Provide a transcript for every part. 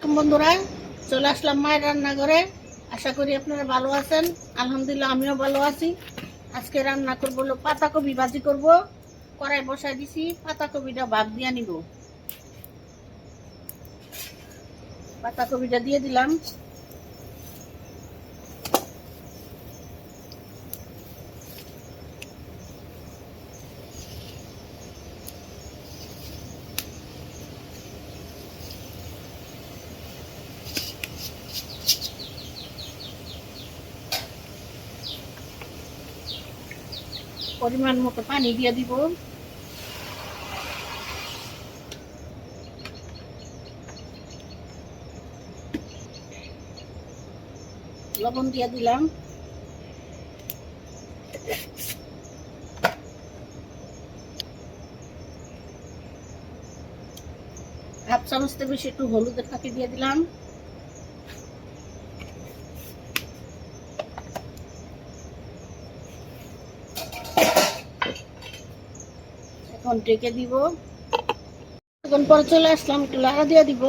বন্ধুরা, চলে আসলাম মায়ের রান্নাঘরে। আশা করি আপনারা ভালো আছেন। আলহামদুলিল্লাহ আমিও ভালো আছি। আজকে রান্না করব হলো পাতাকপি ভাজি করব। কড়াই বসাই দিছি, পাতাকপিটা ভাগ দিয়ে নিব। পাতাকপিটা দিয়ে দিলাম। পরিমাণ মতো পানি দিয়ে দিব। লবণ দিয়ে দিলাম। হাফ চামচতে বেশি একটু হলুদের ফাঁকি দিয়ে দিলাম। এখন ঢেকে দিব। এখন পরে চলে আসলাম একটু লাগা দিয়ে দিব।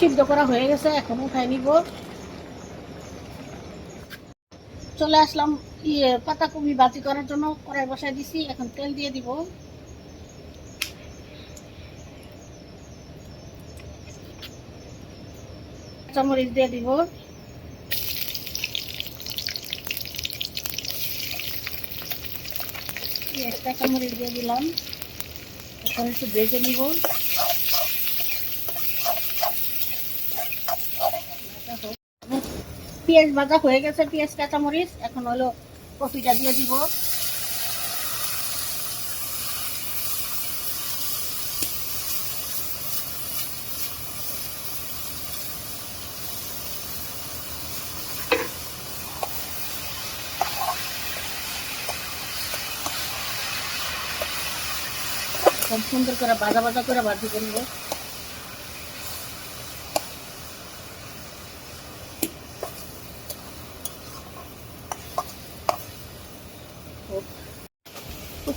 সিদ্ধ করা হয়ে গেছে, এখন উঠাই নিব। চলে আসলাম ইয়ে পাতাকপি বাজি করার জন্য কড়াই বসাই দিছি, এখন তেল দিয়ে দিব। কাঁচামরিচ দিয়ে দিব। পেঁয়াজ কাঁচামরিচ দিয়ে দিলাম। এখন একটু ভেজে নিব। পেঁয়াজ ভাজা হয়ে গেছে, পেঁয়াজ, কাঁচামরিচ। এখন হলো কফিটা দিয়ে দিব। খুব সুন্দর করে ভাজা ভাজা করে ভাজি করব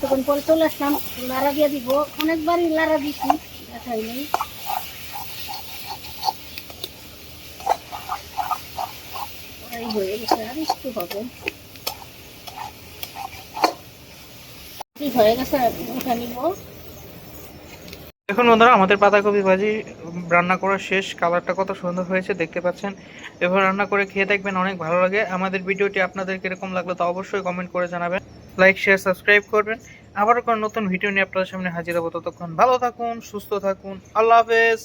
কিছুক্ষণ পরে চলে আসলাম, লাড়া দিয়ে দিব। অনেকবারই লাড়া দিছি, দেখাই নেই। হয়ে গেছে, আর একটু হবে। হয়ে গেছে, উঠে নিব। দেখুন বন্ধুরা, আমাদের পাতাকপি ভাজি রান্না করা শেষ। কালারটা কত সুন্দর হয়েছে, দেখতে পাচ্ছেন? এবার রান্না করে খেয়ে দেখবেন, অনেক ভালো লাগে। আমাদের ভিডিওটি আপনাদের কীরকম লাগল তা অবশ্যই কমেন্ট করে জানাবেন। লাইক শেয়ার সাবস্ক্রাইব করবেন। আবারও কোনো নতুন ভিডিও নিয়ে আপনাদের সামনে হাজির হব। ততক্ষণ ভালো থাকুন, সুস্থ থাকুন। আল্লাহ হাফেজ।